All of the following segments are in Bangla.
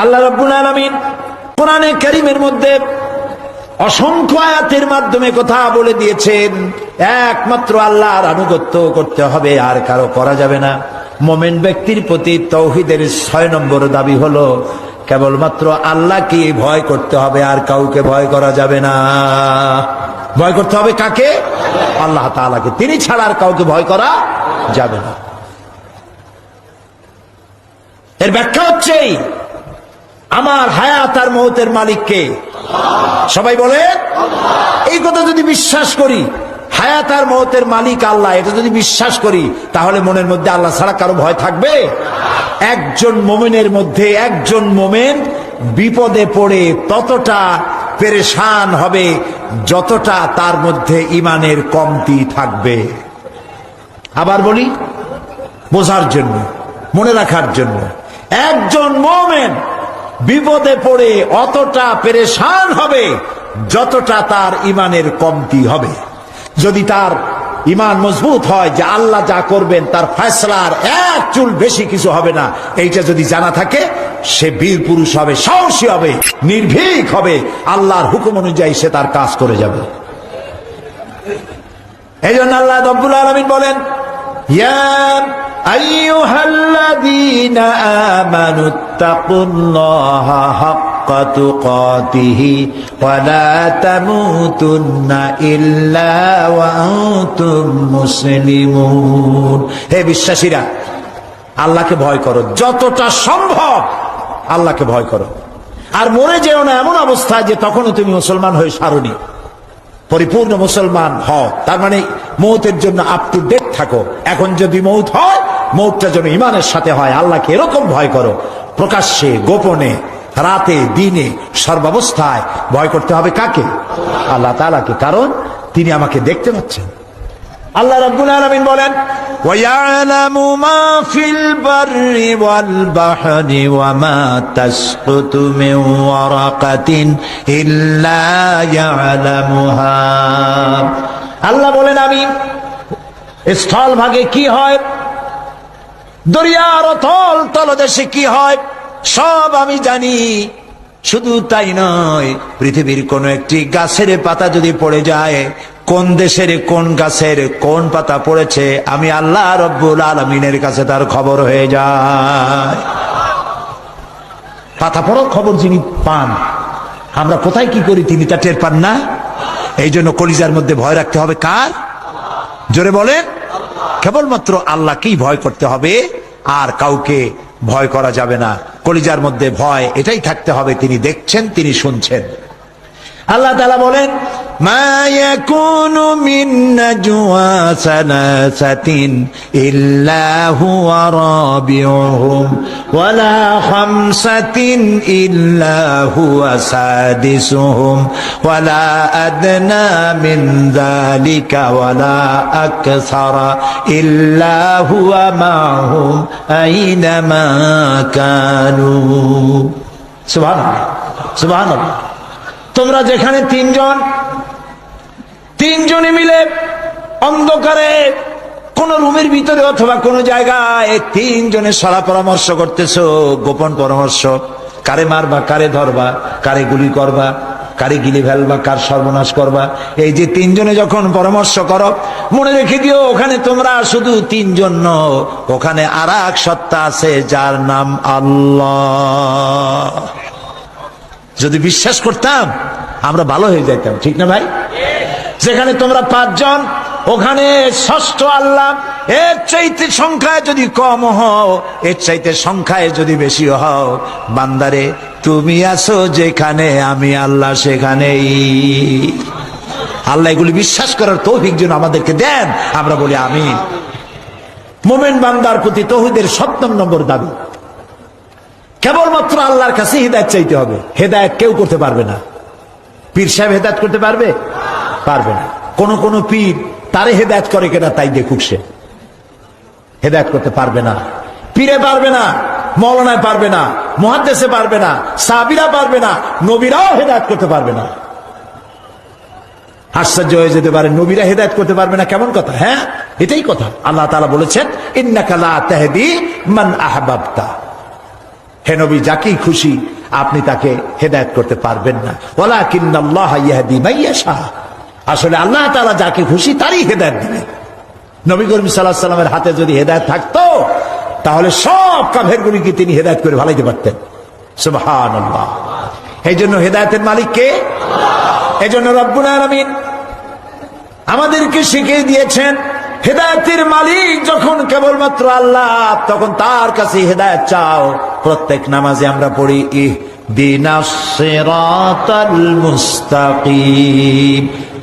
আল্লাহ রব্বুল আলমিন কোরআনে করিমের মধ্যে অসংখ্য আয়াতের মাধ্যমে কথা বলে দিয়েছেন একমাত্র আল্লাহর আনুগত্য করতে হবে আর কারও করা যাবে না। মোমেন ব্যক্তির প্রতি তৌহিদের ছয় নম্বর দাবি হলো কেবলমাত্র আল্লাহকে ভয় করতে হবে আর কাউকে ভয় করা যাবে না। ভয় করতে হবে কাকে? আল্লাহ তাআলাকে। তিনি ছাড়া আর কাউকে ভয় করা যাবে না। এর ব্যাখ্যা হচ্ছে এই, আমার হায়াত আর মৌতের মালিককে সবাই বলে? এই কথা যদি বিশ্বাস করি, হায়াত আর মহতের মালিক আল্লাহ, এটা যদি বিশ্বাস করি, তাহলে মনের মধ্যে আল্লাহ ছাড়া কারও ভয় থাকবে? একজন মোমেনের মধ্যে একজন মোমেন বিপদে পড়ে ততটা পেরেশান হবে যতটা তার মধ্যে ইমানের কমতি থাকবে। আবার বলি, বোঝার জন্য, মনে রাখার জন্য, একজন মোমেন বিপদে পড়ে অতটা পেরেশান হবে, যতটা তার ইমানের কমতি হবে। যদি তার ইমান মজবুত হয় যে আল্লাহ যা করবেন, তার ফয়সলার এক চুল বেশি কিছু হবে না, এইটা যদি জানা থাকে, সে বীর পুরুষ হবে, সাহসী হবে, নির্ভীক হবে, আল্লাহর হুকুম অনুযায়ী সে তার কাজ করে যাবে। এই জন্য আল্লাহ আলমিন বলেন ইয়া আইয়ুহাল্লাযীনা আমানু তাকুল্লাহা হাক্কা তুকাতিহি ওয়া লা তামুতুন্না ইল্লা ওয়া আনতুম মুসলিমুন। হে বিশ্বাসীরা, আল্লাহকে ভয় করো। যতটা সম্ভব আল্লাহকে ভয় করো। আর মরে যেও না এমন অবস্থা যে তখনও তুমি মুসলমান হয়ে সারণী পরিপূর্ণ মুসলমান হও। তার মানে মৌতের জন্য আপ টু ডেট থাকো। এখন যদি মৌত হয় মৌতটা যেন ইমানের সাথে হয় আল্লাহকে এরকম ভয় করো প্রকাশ্যে গোপনে রাতে দিনে সর্বাবস্থায় ভয় করতে হবে কাকে আল্লাহ তালাকে কারণ তিনি আমাকে দেখতে পাচ্ছেন আল্লাহ রাব্বুল আলামিন বলেন وَيَعْلَمُ مَا فِي الْبَرِّ وَالْبَحْرِ وَمَا تَسْقُطُ مِنْ وَرَقَةٍ إِلَّا يَعْلَمُهَا আল্লাহ বলেন আমি স্থল ভাগে কি হয় দরিয়ার অথল তলদেশে কি হয়? সব আমি জানি। শুধু তাই নয়, পৃথিবীর কোন একটি গাছের পাতা যদি পড়ে যায়, কোন দেশের কোন গাছের কোন পাতা পড়েছে, আমি আল্লাহ রব্বুল আলমিনের কাছে তার খবর হয়ে যায়। পাতা পড়ার খবর যিনি পান, আমরা কোথায় কি করি তিনি তা টের পান না? এই জন্য কলিজার মধ্যে ভয় রাখতে হবে কার? জোরে বলেন। কেবলমাত্র আল্লাহকেই ভয় করতে হবে, আর কাউকে ভয় করা যাবে না। কলিজার মধ্যে ভয়, এটাই থাকতে হবে। তিনি দেখছেন, তিনি শুনছেন। আল্লাহ তালা বলেন, মা ইয়াকুনু মিন নাজওয়া সালাসাতিন ইল্লা হুয়া রাবিউহুম, ওয়ালা খামসাতিন ইল্লা হুয়া সাদিসুহুম, ওয়ালা আদনা মিন যালিকা ওয়ালা আকসারা ইল্লা হুয়া মাহুম আইনামা কানু। সুবহানাল্লাহ সুবহানাল্লাহ। তোমরা যেখানে তিনজন, তিনজনে মিলে অন্ধকারে কোন রুমের ভিতরে অথবা কোন জায়গায় তিনজনে সারা পরামর্শ করতেছো, গোপন পরামর্শ, কারে মারবা, কারে ধরবা, কারে গুলি করবা, কারে গিলি ফেলবা, কার সর্বনাশ করবা। এই যে তিনজনে যখন পরামর্শ করো, মনে রেখে দিও, ওখানে তোমরা শুধু তিনজন ওখানে আর এক সত্তা আছে যার নাম আল্লাহ। যদি বিশ্বাস করতাম, আমরা ভালো হয়ে যাইতাম, ঠিক না ভাই? যেখানে তোমরা পাঁচজন, ওখানে ষষ্ঠ আল্লাহ, এর চাইতে সংখ্যায় যদি কম হও, এর চাইতে সংখ্যায় যদি বেশি হও, বান্দারে, তুমি আছো যেখানে, আমি আল্লাহ সেখানেই। আল্লাহ এগুলি বিশ্বাস করার তৌফিক যেন আমাদেরকে দেন, আমরা বলি আমি মোমেন বান্দার প্রতি তৌহিদের সপ্তম নম্বর দাবি। কেবলমাত্র আল্লাহর কাছে হেদায়ত চাইতে হবে। হেদায়ত কেউ করতে পারবে না। পীর সাহেব হেদায়ত করতে পারবে? পারবে না। কোন কোন পীর তারে হেদায়ত করে কিনা তাই দেখুক সে। হেদায়ত করতে পারবে না। পীরে পারবে না মৌলানায় পারবে না মহাদ্দেশে পারবে না সাবিরা পারবে না, নবীরাও হেদায়ত করতে পারবে না। আশ্চর্য হয়ে যেতে পারে, নবীরা হেদায়ত করতে পারবে না, কেমন কথা হ্যাঁ? এটাই কথা। আল্লাহ তালা বলেছেন ইন্নাকালা তেহদি মান আহবাবতা। হে নবী যাকেই খুশি, আপনি তাকে হেদায়ত করতে পারবেন না। ওলা কিন্নাল্লাহ আসলে আল্লাহ তাআলা যাকে খুশি, তারই হেদায়ত দিবেন নবী করিম সাল্লাহ সাল্লামের হাতে যদি হেদায়ত থাকতো, তাহলে সব কাফেরগুলিকে তিনি হেদায়ত করে ভালাইতে পারতেন। সুবহানাল্লাহ। এই জন্য হেদায়তের এই জন্য রব্বুল আলামিন। আমাদেরকে শিখিয়ে দিয়েছেন হেদায়তের মালিক যখন কেবলমাত্র আল্লাহ, তখন তার কাছে হেদায়ত চাও। প্রত্যেক নামাজে আমরা পড়ি, ইহ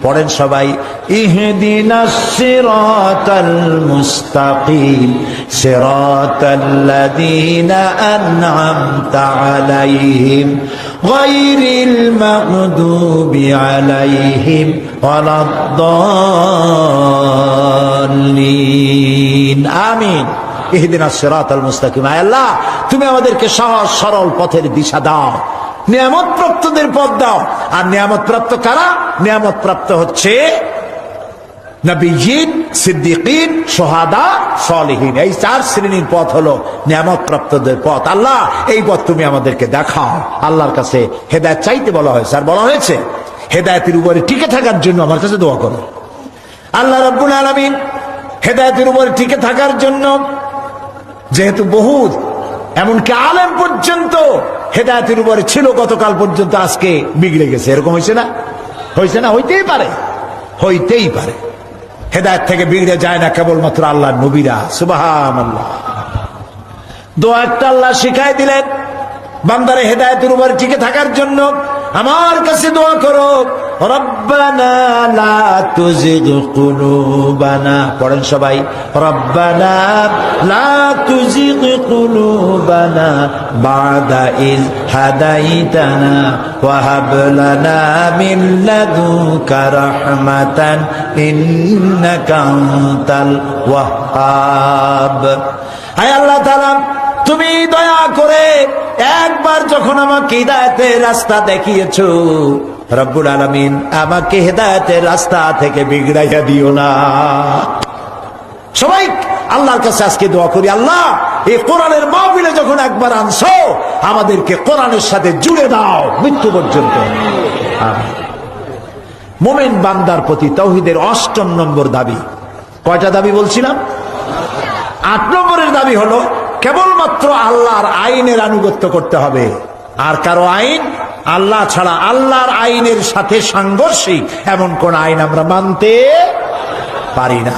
পড়েন সবাই আলাইহিম। গায়রিল মাগদুবি আলাইহিম ওয়ালাদ-দাল্লিন। আমিন। ইহদিনাস সিরাতাল মুস্তাকিম। আয় আল্লাহ, তুমি আমাদেরকে সহজ, সরল পথের দিশা দাও। নিয়ামত প্রাপ্তদের পথ দাও। আর নিয়ামত প্রাপ্ত কারা? নিয়ামত প্রাপ্ত হচ্ছে নবীন সিদ্দিকিন সোহাদা সলিহীন। এই চার শ্রেণির পথ হলো নিয়ামত প্রাপ্তদের পথ। আল্লাহ, এই পথ তুমি আমাদেরকে দেখাও। আল্লাহর কাছে হেদায়ত চাইতে বলা হয়েছে। আর বলা হয়েছে, হেদায়তের উপরে টিকে থাকার জন্য আমার কাছে দোয়া করো। আল্লাহ রব্বুল আলমিন হেদায়তের উপরে টিকে থাকার জন্য যেহেতু বহুত, এমনকি আলেম পর্যন্ত হেদায়তের উপরে ছিল গতকাল পর্যন্ত, আজকে বিগড়ে গেছে। এরকম হয়েছে না? হয়েছে না? হইতেই পারে। হইতেই পারে। হেদায়ত থেকে বিগড়ে যায় না কেবলমাত্র আল্লাহ, নবীরা। সুবাহান আল্লাহ দোয়া একটা আল্লাহ শিখাই দিলেন। বান্দারে হেদায়তের উপর টিকে থাকার জন্য আমার কাছে দোয়া করো। রব্বানা লা তুজিগ কুলুবানা। পড়েন সবাই। রব্বানা লা তুজিগ কুলুবানা। বাদা ইজ হাদাইতানা। ওয়া হাব লানা মিন লাদুনকা রাহমাতান। ইন্নাকা আনতাল ওয়াহ্হাব হায় আল্লাহ তাআলা তুমি দয়া করে একবার যখন আমাকে হৃদায়তের রাস্তা দেখিয়েছ, রব্বুল আলমিন আমাকে হেদায়তের রাস্তা থেকে বিগড়াইয়া দিও না। সবাই আল্লাহর কাছে আজকে দোয়া করি, আল্লাহ, এই কোরআনের মাহবিলে যখন একবার আনছো, আমাদেরকে কোরআনের সাথে জুড়ে দাও মৃত্যু পর্যন্ত। মোমেন বান্দার প্রতি তৌহিদের অষ্টম নম্বর দাবি। কয়টা দাবি বলছিলাম? আট নম্বরের দাবি হলো কেবলমাত্র আল্লাহর আইনের আনুগত্য করতে হবে আর কারো আইন আল্লাহ ছাড়া আল্লাহর আইনের সাথে সাংঘর্ষিক এমন কোন আইন আমরা মানতে পারি না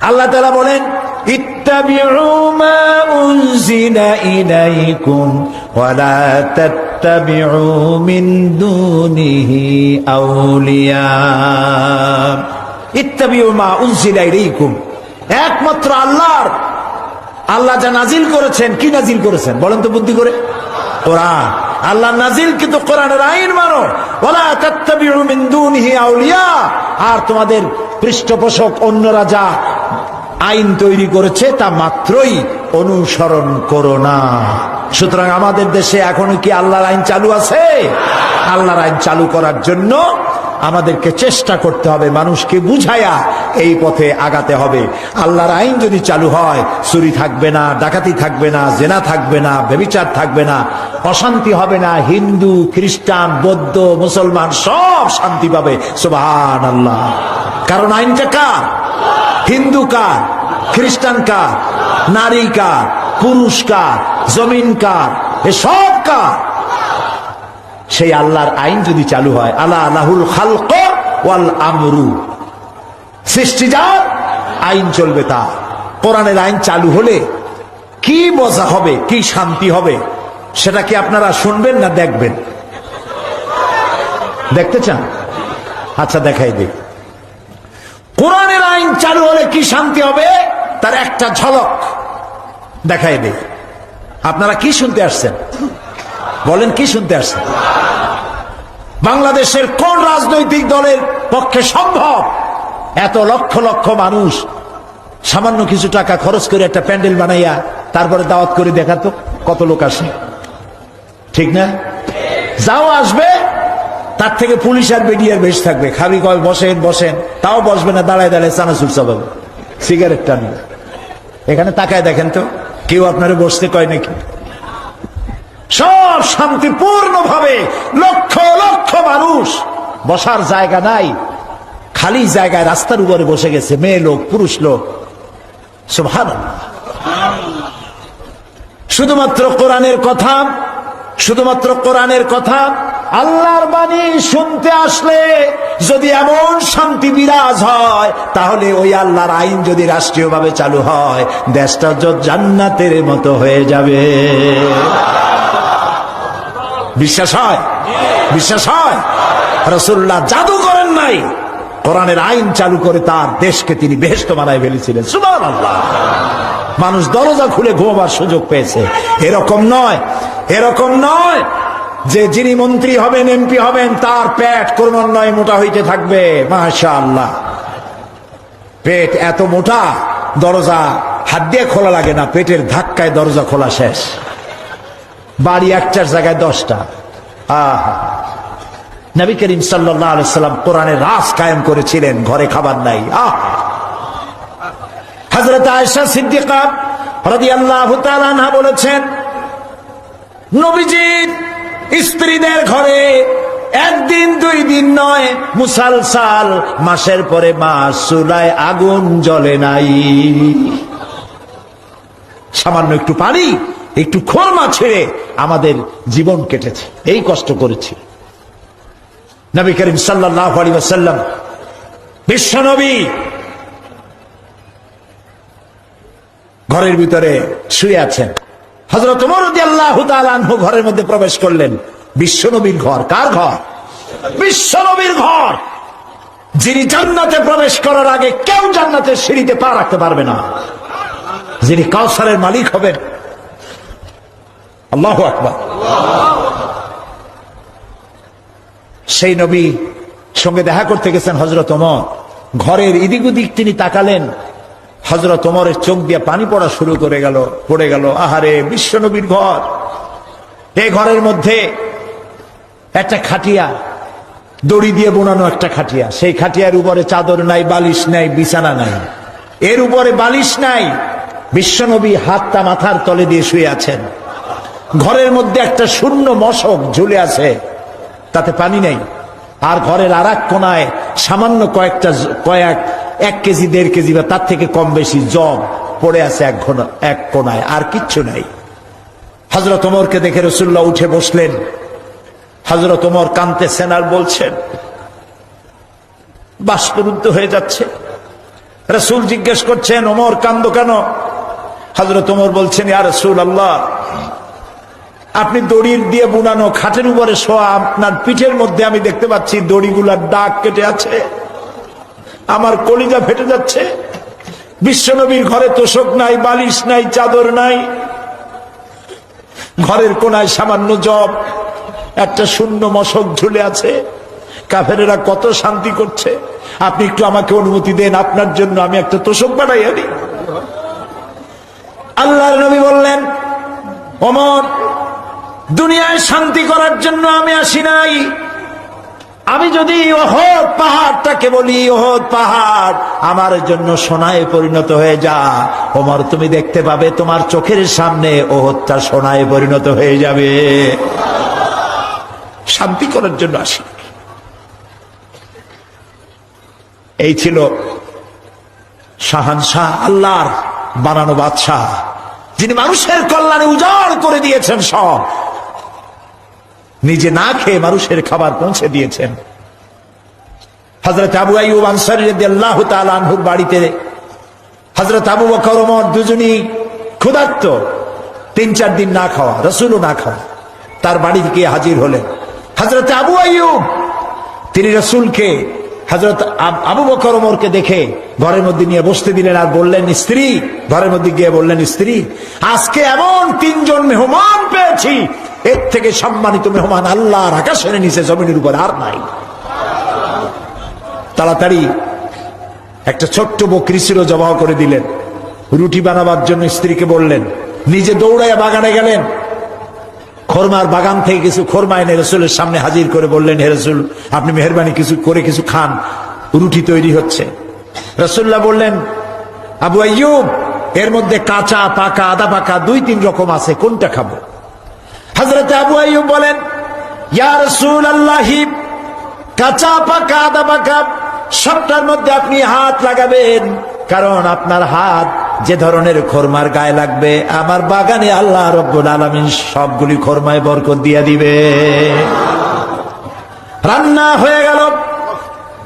আল্লাহ তালা বলেন اتبعوا ما أنزل إليكم ولا تتبعوا من دونه أولياء اتبعوا ما أنزل إليكم একমাত্র আল্লাহর আল্লাহ যা নাজিল করেছেন, কি নাজিল করেছেন? বলেন তো বুদ্ধি করে। কোরআন। আল্লাহ নাজিল কিন্তু কোরআনের আইন মানো। তাত্তাবিউ আউলিয়া। আর তোমাদের পৃষ্ঠপোষক অন্যরা যা আইন তৈরি করেছে, তা মাত্রই অনুসরণ করো না। সুতরাং আমাদের দেশে এখনও কি আল্লাহর আইন চালু আছে? আল্লাহর আইন চালু করার জন্য আমাদেরকে চেষ্টা করতে হবে, মানুষকে বুঝায়া এই পথে আগাতে হবে। আল্লাহর আইন যদি চালু হয়, চুরি থাকবে না, ডাকাতি থাকবে না, জেনা থাকবে না বেবিচার থাকবে না, অশান্তি হবে না, হিন্দু, খ্রিস্টান, বৌদ্ধ, মুসলমান সব শান্তি পাবে। সুবহান আল্লাহ কারণ আইনটা কার? হিন্দু কার? খ্রিস্টান কার? নারী কার? পুরুষ কার? জমিন কার? এসব কার? সেই আল্লাহর আইন যদি চালু হয় আল্লাহ আল্লাহুল খালক ওয়াল আমরু। সৃষ্টিজাত আইন চলবে তা। কোরআনের আইন চালু হলে কি মজা হবে, কি শান্তি হবে, সেটা কি আপনারা শুনবেন না দেখবেন? দেখতে চান? আচ্ছা দেখাই দিই। কোরআনের আইন চালু হলে কি শান্তি হবে? তার একটা ঝলক। দেখাই দিই। আপনারা কি শুনতে আসছেন? বলেন কি শুনতে আসছেন বাংলাদেশের কোন রাজনৈতিক দলের পক্ষে সম্ভব? এত লক্ষ লক্ষ মানুষ সামান্য কিছু টাকা খরচ করে একটা প্যান্ডেল বানাইয়া তারপরে দাওয়াত করে দেখাতো কত লোক আসে। ঠিক না? যাও আসবে, তার থেকে পুলিশ আর বেরিয়ার বেশ থাকবে। খালি কয়, বসেন বসেন। তাও বসবে না, দাঁড়ায় দাঁড়ায় চানাচুর চাবাবে সিগারেট টানবে। এখানে তাকায় দেখেন তো, কেউ আপনারা বসতে কয় নাকি? সব শান্তিপূর্ণ ভাবে লক্ষ লক্ষ মানুষ বসার জায়গা নাই, খালি জায়গায় রাস্তার উপরে বসে গেছে, মেয়ে লোক, পুরুষ লোক। সুভান শুধুমাত্র কোরআনের কথা, শুধুমাত্র কোরআনের কথা, আল্লাহর বাণী শুনতে আসলে যদি এমন শান্তি বিরাজ হয়, তাহলে ওই আল্লাহর আইন যদি রাষ্ট্রীয়ভাবে চালু হয়, দেশটা জান্নাতের মতো হয়ে যাবে। বিশ্বাস হয়? বিশ্বাস হয়? রসুল্লাহ জাদু করেন নাই। কোরআনের আইন চালু করে তার দেশকে তিনি বেহেস্ত বানায় ফেলেছিলেন। সুমান আল্লাহ মানুষ দরজা খুলে ঘুমাবার সুযোগ পেয়েছে। এরকম নয়। এরকম নয় যে যিনি মন্ত্রী হবেন, এমপি হবেন, তার পেট ক্রমান্বয়ে মোটা হইতে থাকবে। মাশা আল্লাহ পেট এত মোটা, দরজা হাত দিয়ে খোলা লাগে না, পেটের ধাক্কায় দরজা খোলা শেষ। বাড়ি একটার জায়গায় দশটা। আহা। নবী করিম সাল্লাম কোরআনের রাস কায়েম করেছিলেন, ঘরে খাবার নাই। আহ। হজরত আয়সা সিদ্দিকা রাদি আল্লাহ বলেছেন নবীজির স্ত্রীদের ঘরে একদিন, দুই দিন নয়, মুসালসাল মাসের পরে মাস চুলায় আগুন জ্বলে নাই। সামান্য একটু পানি একটু খোরমা ছেড়ে আমাদের জীবন কেটেছে। এই কষ্ট করেছি। নবী করিম সাল্লাহ আলী ওয়াসাল্লাম, বিশ্ব নবী, ঘরের ভিতরে শুয়ে আছেন। হজরত ঘরের মধ্যে প্রবেশ করলেন। বিশ্বনবীর ঘর, কার ঘর? বিশ্বনবীর ঘর। যিনি জান্নাতে প্রবেশ করার আগে কেউ জান্নাতের সিঁড়িতে পা রাখতে পারবে না। যিনি কাউসারের মালিক হবেন আল্লাহ আকবর। সেই নবী সঙ্গে দেখা করতে গেছেন হজরত ওমর। ঘরের ইদিক উদিক তিনি তাকালেন। হজরত ওমরের চোখ দিয়ে পানি পড়া শুরু করে গেল, পড়ে গেল, আহারে, বিশ্ব নবীর ঘর। এই ঘরের মধ্যে একটা খাটিয়া, দড়ি দিয়ে বোনানো একটা খাটিয়া। সেই খাটিয়ার উপরে চাদর নাই, বালিশ নাই, বিছানা নাই। এর উপরে বালিশ নাই। বিশ্বনবী হাতটা মাথার তলে দিয়ে শুয়ে আছেন। ঘরের মধ্যে একটা শূন্য মশক ঝুলে আছে, তাতে পানি নেই। আর ঘরের আর এক কোনায় সামান্য কয়েকটা কয়েক, এক কেজি, দেড় কেজি বা তার থেকে কম বেশি জব পড়ে আছে এক ঘন- এক কোনায়, আর কিচ্ছু নাই। হজরত ওমরকে দেখে রসুল্লাহ উঠে বসলেন। হজরত ওমর কানতেছেন আর বলছেন, বাষ্পরুদ্ধ হয়ে যাচ্ছে। রসুল জিজ্ঞেস করছেন, ওমর, কান্দ কেন? হজরত ওমর বলছেন, ইয়া রসুল আল্লাহ আপনি দড়ির দিয়ে বুনানো খাটের উপরে শোয়া, আপনার পিঠের মধ্যে আমি দেখতে পাচ্ছি দড়িগুলার দাগ কেটে আছে। আমার কলিজা ফেটে যাচ্ছে। বিশ্বনবীর ঘরে তোষক নাই, বালিশ নাই, চাদর নাই। ঘরের কোনায় সামান্য জব, একটা শূন্য মশক ঝুলে আছে। কাফেরেরা কত শান্তি করছে। আপনি একটু আমাকে অনুমতি দেন, আপনার জন্য আমি একটা তোষক বানাই আনি আল্লাহর নবী বললেন অমর দুনিয়ায় শান্তি করার জন্য আমি আসি নাই। আমি যদি ওহদ পাহাড়টাকে বলি ওহদ পাহাড়, আমার জন্য সোনায় পরিণত হয়ে যা। ওমর, তুমি দেখতে পাবে তোমার চোখের সামনে ওহদটা সোনায় পরিণত হয়ে যাবে। শান্তি করার জন্য আসি। এই ছিল শাহানশাহ, আল্লাহর বানানো বাদশাহ, যিনি মানুষের কল্যাণে উজাড় করে দিয়েছেন সব। নিজে না খেয়ে মানুষের খাবার পৌঁছে দিয়েছেন। হজরত আবু আইব আনসারি আল্লাহ আনহুর বাড়িতে হজরত আবু বকর দুজনই ক্ষুধার্ত। তিন চার দিন না খাওয়া, রসুলও না খাওয়া, তার বাড়ি থেকে হাজির হলেন। হজরত আবু আইব তিনি রসুলকে হজরত আব- বকর ওমরকে দেখে ঘরের মধ্যে নিয়ে বসতে দিলেন আর বললেন, স্ত্রী। ঘরের মধ্যে গিয়ে বললেন, স্ত্রী, আজকে এমন তিনজন মেহমান পেয়েছি। এর থেকে সম্মানিত মেহমান আল্লাহর আকাশের নিচে জমিনের উপর আর নাই। তাড়াতাড়ি একটা ছোট্ট বকরি ছিল, জবাহ করে দিলেন। রুটি বানাবার জন্য স্ত্রীকে বললেন, নিজে দৌড়াইয়া বাগানে গেলেন। খরমার বাগান থেকে কিছু খরমা এনে রসুলের সামনে হাজির করে বললেন, হে রসুল, আপনি মেহরবানি কিছু করে কিছু খান, রুটি তৈরি হচ্ছে। রসুল্লাহ বললেন, আবু আইয়ুব, এর মধ্যে কাঁচা, পাকা, আদা পাকা দুই তিন রকম আছে, কোনটা খাব? হজরত আবু আইয়ুব বলেন, ইয়া রাসূলুল্লাহি, কাঁচা, পাকা, আদা পাকা, সবটার মধ্যে আপনি হাত লাগাবেন, কারণ আপনার হাত যে ধরনের খরমার গায়ে লাগবে, আমার বাগানে আল্লাহ রব্বুল আলামিন সবগুলি খরমায় বরকত দিয়ে দিবে। রান্না হয়ে গেল।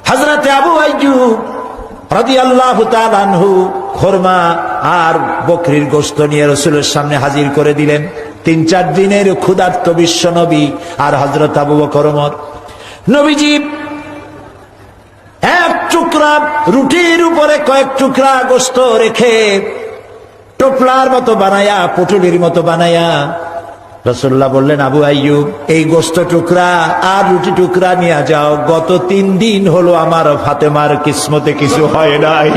হজরতে আবু আইয়ুব রাদি আল্লাহ আনহু খোরমা আর বকরির গোস্ত নিয়ে রসুলের সামনে হাজির করে দিলেন। তিন চার দিনের ক্ষুধার্ত বিশ্ব নবী আর হজরত আবু বকর ওমর। নবীজি টুকরা, রুটির উপরে কয়েক টুকরা গোস্ত রেখে টোপলার মতো বানায়া, পুটুলির মতো বানায়া। রসুল্লাহ বললেন, আবু আইয়ুব, এই গোস্ত টুকরা আর রুটি টুকরা নিয়ে যাও। গত তিন দিন হলো আমার ফাতেমার কিসমতে কিছু হয় নাই।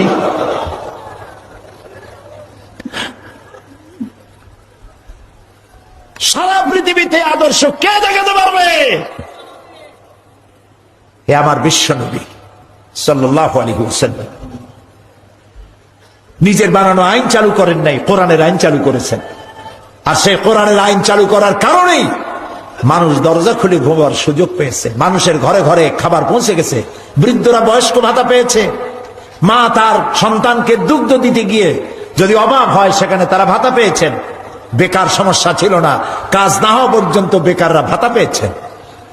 সারা পৃথিবীতে আদর্শ কে দেখাতে পারবে? এ আমার বিশ্ব নবী। নিজের বানানো আইন চালু করেন নাই, কোরআনের আইন চালু করেছেন। আর সেই কোরআনের আইন চালু করার কারণেই মানুষ দরজা খুলে ঘুমার সুযোগ পেয়েছে। মানুষের ঘরে ঘরে খাবার পৌঁছে গেছে, বৃদ্ধরা বয়স্ক ভাতা পেয়েছে। মা তার সন্তানকে দুগ্ধ দিতে গিয়ে যদি অভাব হয়, সেখানে তারা ভাতা পেয়েছেন। বেকার সমস্যা ছিল না, কাজ না হওয়া পর্যন্ত বেকাররা ভাতা পেয়েছেন।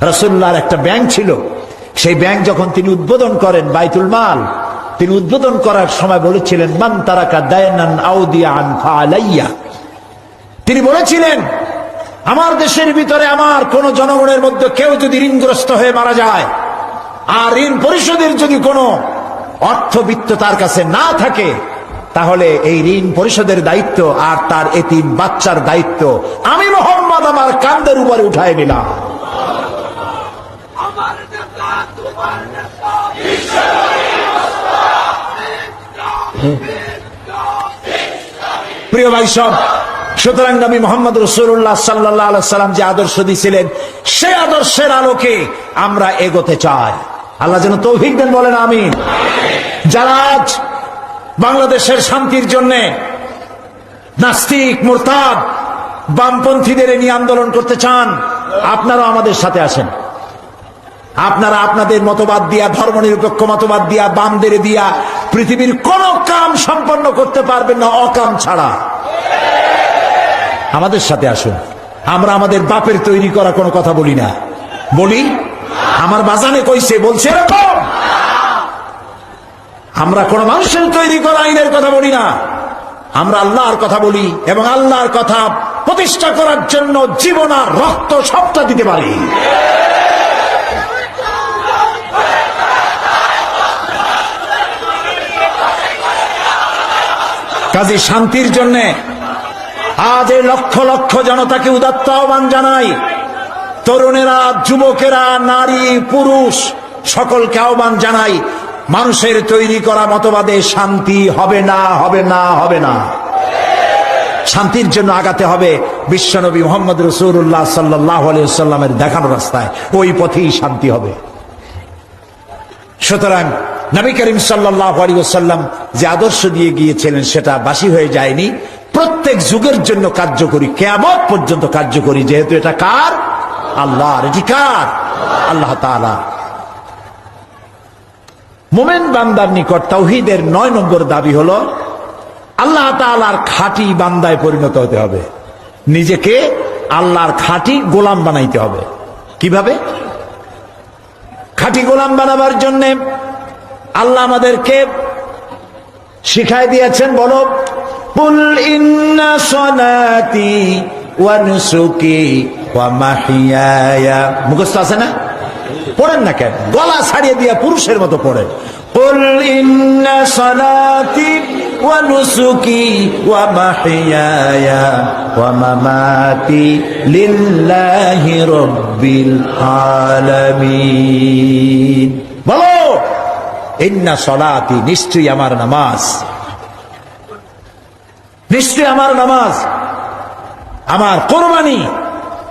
রসুল্লাহর একটা ব্যাংক ছিল সেই ব্যাংক যখন তিনি উদ্বোধন করেন বাইতুল মাল, তিনি উদ্বোধন করার সময় বলেছিলেন, মান তারাকা দায়নান আউদিয়া আন ফালাইয়া তিনি বলেছিলেন, আমার দেশের ভিতরে আমার কোন জনগণের মধ্যে কেউ যদি ঋণগ্রস্ত হয়ে মারা যায়, আর ঋণ পরিশোধের যদি কোনো অর্থবিত্ত তার কাছে না থাকে, তাহলে এই ঋণ পরিশোধের দায়িত্ব আর তার এতিম বাচ্চার দায়িত্ব আমি মোহাম্মদ আমার কান্দের উপরে উঠায় নিলাম। প্রিয় ভাই সব, সুতরাং নবী মোহাম্মদ রসুল্লাহ সাল্লাহ সাল্লাম যে আদর্শ দিয়েছিলেন, সে আদর্শের আলোকে আমরা এগোতে চাই। আল্লাহ যেন তৌফিক দেন, বলেন আমি যারা আজ বাংলাদেশের শান্তির জন্য নাস্তিক, মোরতাদ, বামপন্থীদের নিয়ে আন্দোলন করতে চান, আপনারাও আমাদের সাথে আসেন। আপনারা আপনাদের মতবাদ দিয়া ধর্ম নিরপেক্ষ মতবাদ দিয়া বামদের দিয়া পৃথিবীর কোন কাম সম্পন্ন করতে পারবেন না, অকাম ছাড়া। আমাদের সাথে আসুন। আমরা আমাদের বাপের তৈরি করা কোনো কথা বলি না। বলি, আমার বাজানে কইছে, বলছে এরকম। আমরা কোন মানুষের তৈরি করা আইনের কথা বলি না। আমরা আল্লাহর কথা বলি এবং আল্লাহর কথা প্রতিষ্ঠা করার জন্য জীবন আর রক্ত সবটা দিতে পারি। কাজে শান্তির জন্যে আজ এই লক্ষ লক্ষ জনতাকে উদাত্ত আহ্বান জানাই। তরুণেরা, যুবকেরা, নারী, পুরুষ, সকলকে আহ্বান জানাই, মানুষের তৈরি করা মতবাদে শান্তি হবে না হবে না হবে না। শান্তির জন্য আগাতে হবে বিশ্বনবী মোহাম্মদ রসুল্লাহ সাল্লাহ সাল্লামের দেখানো রাস্তায়। ওই পথেই শান্তি হবে। সুতরাং নবী করিম ওসাল্লাম যে আদর্শ দিয়ে গিয়েছিলেন সেটা বাসি হয়ে যায়নি। প্রত্যেক যুগের জন্য কার্যকরী, কেয়ামত পর্যন্ত কার্যকরী, যেহেতু এটা কার? আল্লাহর এটি কার আল্লাহ মোমেন বান্দার নিকট তাওহিদের নয় নম্বর দাবি হলো, আল্লাহ তালার খাঁটি বান্দায় পরিণত হতে হবে। নিজেকে আল্লাহর খাঁটি গোলাম বানাইতে হবে। কীভাবে? খাঁটি গোলাম বানাবার জন্য আল্লাহ আমাদেরকে শিখাই দিয়েছেন বলো কুল ইন্না সলাতি ওয়া নুসুকি ওয়া মাহিয়ায়া মুখস্থ আছে না পড়েন না কেন গলা ছাড়িয়ে দিয়া পুরুষের মতো পড়েন قل إن صلاتي ونسكي ومحياي ومماتي لله رب العالمين বলো ইন্না সলাতি, নিশ্চয়ই আমার নামাজ। নিশ্চয়ই আমার নামাজ। আমার কোরবানি,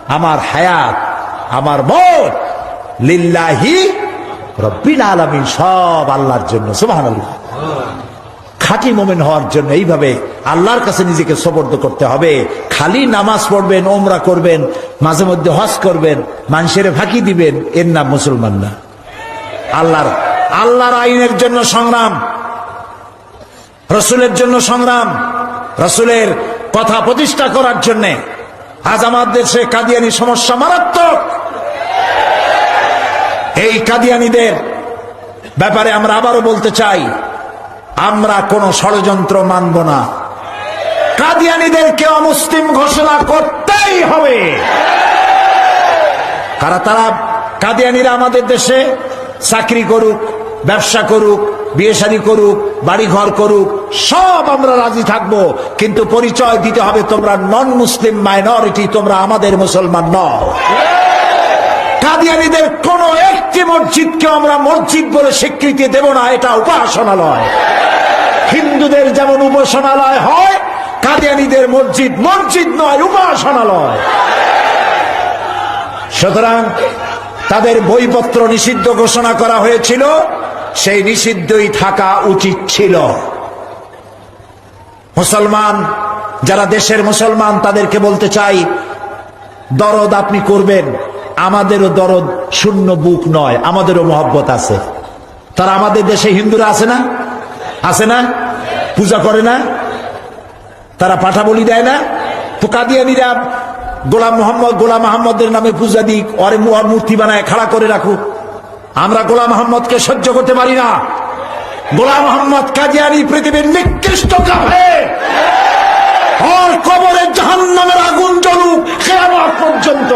আমার হায়াত, আমার মত। লিল্লাহি রব্বিল আলামিন, সব আল্লাহর জন্য, সুবহানাল্লাহ। খাঁটি মোমেন হওয়ার জন্য এইভাবে আল্লাহর কাছে নিজেকে সবর্দ করতে হবে। খালি নামাজ পড়বেন ওমরা করবেন, মাঝে মধ্যে হজ করবেন, মানুষের ফাঁকি দিবেন, এর নাম মুসলমান না। আল্লাহর আল্লাহর আইনের জন্য সংগ্রাম, রসুলের জন্য সংগ্রাম, রসুলের কথা প্রতিষ্ঠা করার জন্যে। আজ আমাদের দেশে কাদিয়ানি সমস্যা মারাত্মক। এই কাদিয়ানিদের ব্যাপারে আমরা আবারও বলতে চাই, আমরা কোন ষড়যন্ত্র মানব না। কাদিয়ানিদেরকে অমুসলিম ঘোষণা করতেই হবে। কারা তারা, কাদিয়ানিরা আমাদের দেশে চাকরি করুক ব্যবসা করুক, বিয়ে শাদী করুক বাড়ি ঘর করুক, সব আমরা রাজি থাকব। কিন্তু পরিচয় দিতে হবে তোমরা নন মুসলিম মাইনরিটি তোমরা আমাদের মুসলমান নও। কাদিয়ানিদের কোন একটি মসজিদকে আমরা মসজিদ বলে স্বীকৃতি দেব না, এটা উপাসনালয়। হিন্দুদের যেমন উপাসনালয় হয়, কাদিয়ানিদের মসজিদ মসজিদ নয়, উপাসনালয়। সুতরাং তাদের বইপত্র নিষিদ্ধ ঘোষণা করা হয়েছিল, সেই নিষিদ্ধই থাকা উচিত ছিল। মুসলমান, যারা দেশের মুসলমান, তাদেরকে বলতে চাই, দরদ আপনি করবেন, আমাদেরও দরদ শূন্য বুক নয়, আমাদেরও মহব্বত আছে। তারা আমাদের দেশে হিন্দুরা আছে না? আছে না? পূজা করে না? তারা পাঠা বলি দেয় না? তো কাদিয়ানিরা গোলাম মোহাম্মদ গোলাম মোহাম্মদের নামে পূজা দিক অরে মুয়ার মূর্তি বানায় খাড়া করে রাখুক আমরা গোলাম মোহাম্মদকে সহ্য করতে পারি না। গোলাম মোহাম্মদ কাদিয়ানি পৃথিবীর নিকৃষ্ট কাফে ওর কবরে জাহান্নামের আগুন জ্বলুক, কেয়ামত পর্যন্ত।